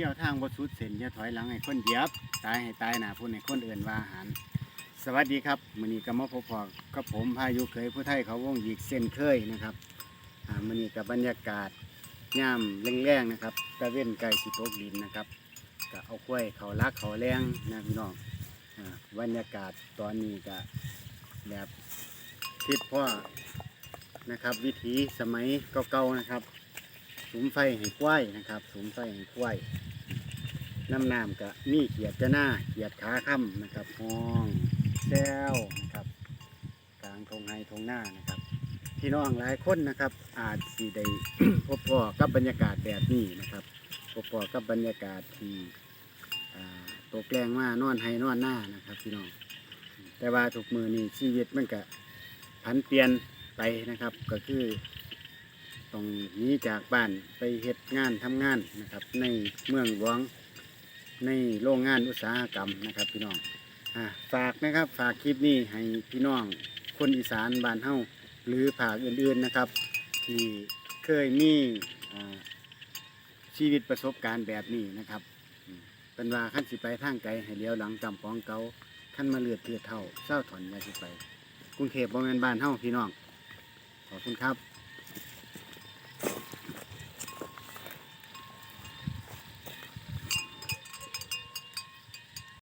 ที่ยวทางบสุดเส้นอย่าถอยหลังให้คนเหยียบ ตายให้ตายหนาพูดให้คนอื่นว่าอาหาร สวัสดีครับมือนี้ก็มาพบพอกับผมพายุเคยผู้ไทยเขาวงหยิกเส้นเคยนะครับอ่ามือนี้กับบรรยากาศย่ามแรงๆนะครับตะเว้นไก่สิตกดินนะครับก็เอากล้วยเขาลักเขาแรงนะพี่น้องอ่าบรรยากาศตอนนี้ก็แบบคิดพ่อนะครับ วิถีสมัยเก่าๆนะครับสุมไฟให้กล้วยนะครับสุมไฟให้กล้วย น้ำน้ำก็มีเขียดจะหน้าเขียดขาค่ำนะครับห้องแซวนะครับกลางทงไฮทงหน้านะครับพี่น้องหลายคนนะครับ อาจสิได้พบพอกับบรรยากาศแบบนี้นะครับพบพอกับบรรยากาศที่ตกแรงมานอนไฮนอนหน้านะครับ พี่น้อง แต่ว่าทุกมือนี่ชีวิตมันก็ผันเปลี่ยนไปนะครับก็คือต้องหนีจากบ้านไปเฮ็ดงานทำงานนะครับ ในเมืองหลวง ในโรงงานอุตสาหกรรมนะครับพี่น้องฝากนะครับฝากคลิปนี้ให้พี่น้องคนอีสานบ้านเฮาหรือภาคอื่นๆนะครับ ที่เคยมีชีวิตประสบการณ์แบบนี้นะครับเป็นว่าขั้นสิไปทางไกลให้เลี้ยวหลังจำปองเกาขั้นมาเลือดเทือเท่าเศร้าถอนยาสิไปกรุงเทพบ่แม่นบ้านเฮาพี่น้องขอบคุณครับ